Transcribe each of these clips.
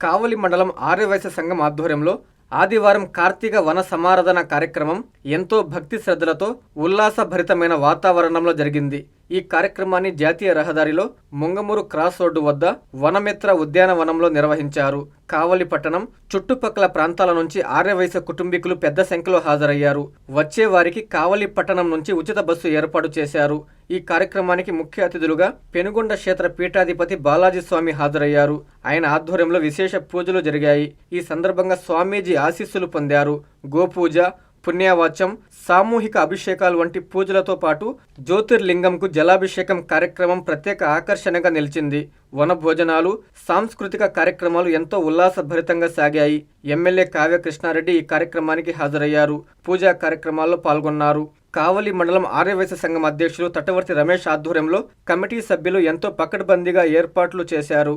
కావలి మండలం ఆర్యవైశ్య సంఘం ఆధ్వర్యంలో ఆదివారం కార్తీక వన సమారాధన కార్యక్రమం ఎంతో భక్తి శ్రద్ధలతో ఉల్లాసభరితమైన వాతావరణంలో జరిగింది. ఈ కార్యక్రమాన్ని జాతీయ రహదారిలో ముంగమూరు క్రాస్ రోడ్డు వద్ద వనమిత్ర ఉద్యానవనంలో నిర్వహించారు. కావలి పట్టణం చుట్టుపక్కల ప్రాంతాల నుంచి ఆర్యవయస కుటుంబీకులు పెద్ద సంఖ్యలో హాజరయ్యారు. వచ్చే వారికి కావలి పట్టణం నుంచి ఉచిత బస్సు ఏర్పాటు చేశారు. ఈ కార్యక్రమానికి ముఖ్య అతిథులుగా పెనుగొండ క్షేత్ర పీఠాధిపతి బాలాజీ స్వామి హాజరయ్యారు. ఆయన ఆధ్వర్యంలో విశేష పూజలు జరిగాయి. ఈ సందర్భంగా స్వామీజీ ఆశీస్సులు పొందారు. గోపూజ పుణ్యావాచం సామూహిక అభిషేకాలు వంటి పూజలతో పాటు జ్యోతిర్లింగంకు జలాభిషేకం కార్యక్రమం ప్రత్యేక ఆకర్షణగా నిలిచింది. వన భోజనాలు సాంస్కృతిక కార్యక్రమాలు ఎంతో ఉల్లాసభరితంగా సాగాయి. ఎమ్మెల్యే కావ్య కృష్ణారెడ్డి ఈ కార్యక్రమానికి హాజరయ్యారు. పూజా కార్యక్రమాల్లో పాల్గొన్నారు. కావలి మండలం ఆర్యవైశ్య సంఘం అధ్యక్షులు తటవర్తి రమేష్ ఆధ్వర్యంలో కమిటీ సభ్యులు ఎంతో పకడ్బందీగా ఏర్పాట్లు చేశారు.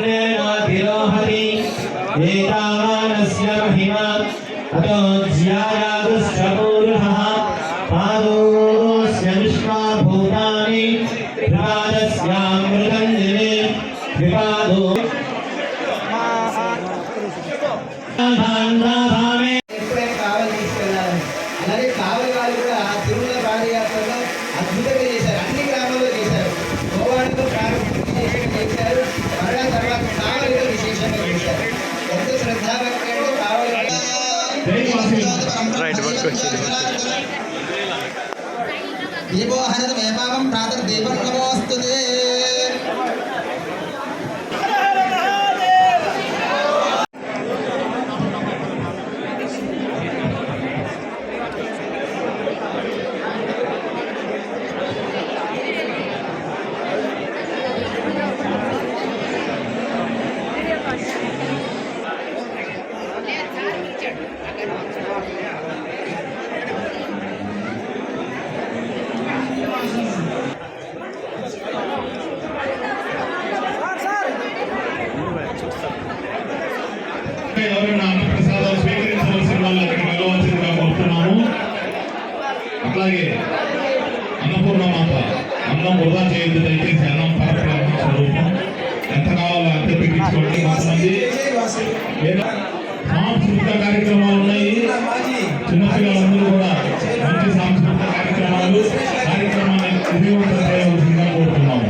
ये वो हरत वैभावम प्रातः देवं అలాగే అన్నపూర్ణ మాత అన్నం వృధా చేయొద్దు దయచేసి అన్నం పరపడం స్వరూపం ఎంత కావాలో అంతే పెట్టించుకోండి కొంతమంది సాంస్కృతిక కార్యక్రమాలు ఉన్నాయి? చిన్నపిల్లలందరూ కూడా మంచి సాంస్కృతిక కార్యక్రమాలు కార్యక్రమాన్ని విజయవంతం చేయవలసిందిగా కోరుతున్నాము.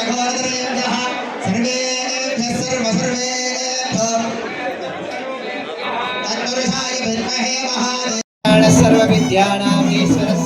हे महाराज सर्वविद्यानाम् ईश्वरः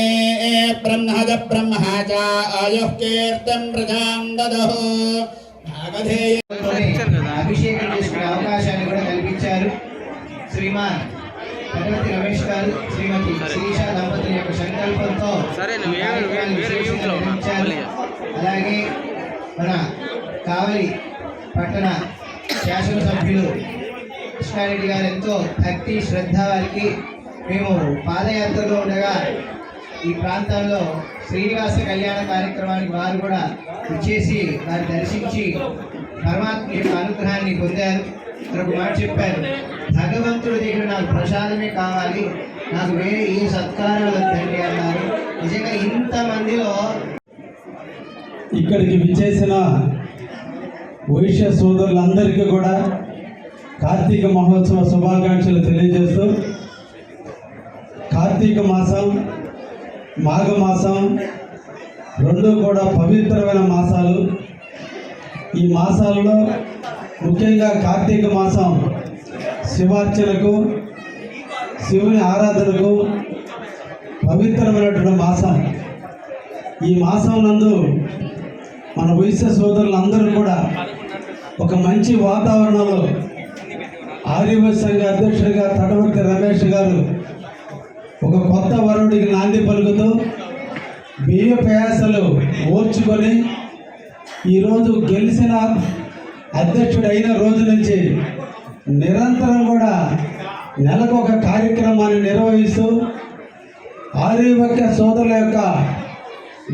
రాజబ్రహ్మా చ ఆయుఃకీర్తిం ప్రజాం అవకాశాన్ని కూడా కల్పించారు శ్రీమాన్ గణపతి రమేష్ గారు శ్రీమతి శిరీష దంపతుల యొక్క సంకల్పంతో అలాగే మన కావలి పట్టణ శాసనసభ్యులు కృష్ణారెడ్డి గారు ఎంతో భక్తి శ్రద్ధ వారికి మేము పాదయాత్రలో ఉండగా ఈ ప్రాంతంలో శ్రీనివాస కళ్యాణ కార్యక్రమానికి వారు కూడా ఇచ్చేసి వారు దర్శించి పరమాత్మ యొక్క అనుగ్రహాన్ని పొందారు. ఒక మాట చెప్పారు. భగవంతుడి దగ్గర నాకు ప్రసాదమే కావాలి. నాకు వేరే ఏ సత్కారాలు వద్దండి అన్నారు. నిజంగా ఇంతమందిలో ఇక్కడికి విచ్చేసిన వైశ్య సోదరులందరికీ కూడా కార్తీక మహోత్సవ శుభాకాంక్షలు తెలియజేస్తూ కార్తీక మాసం మాఘమాసం రెండు కూడా పవిత్రమైన మాసాలు. ఈ మాసాలలో ముఖ్యంగా కార్తీక మాసం శివార్చనకు శివుని ఆరాధనకు పవిత్రమైనటువంటి మాసం. ఈ మాసం నందు మన వైశ్య సోదరులందరూ కూడా ఒక మంచి వాతావరణంలో ఆర్యవ సంఘ అధ్యక్షుడిగా తడవర్తి రమేష్ గారు ఒక కొత్త వరుడికి నాంది పలుకుతూ బియ్య ప్రయాసలు ఓర్చుకొని ఈరోజు గెలిచిన అధ్యక్షుడు అయిన రోజు నుంచి నిరంతరం కూడా నెలకు ఒక కార్యక్రమాన్ని నిర్వహిస్తూ ఆర్యవక్య సోదరుల యొక్క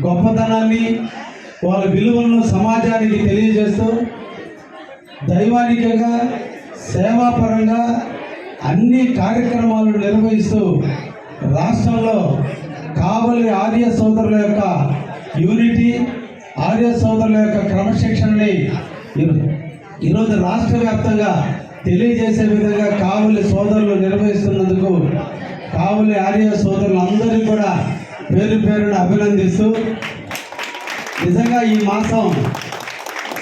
గొప్పతనాన్ని వాళ్ళ విలువలను సమాజానికి తెలియజేస్తూ దైవానికంగా సేవాపరంగా అన్ని కార్యక్రమాలు నిర్వహిస్తూ రాష్ట్రంలో కావలి ఆర్య సోదరుల యొక్క యూనిటీ ఆర్య సోదరుల యొక్క క్రమశిక్షణని ఈరోజు రాష్ట్ర వ్యాప్తంగా తెలియజేసే విధంగా కావలి సోదరులు నిర్వహిస్తున్నందుకు కావలి ఆర్య సోదరులందరినీ కూడా పేరు పేరును అభినందిస్తూ నిజంగా ఈ మాసం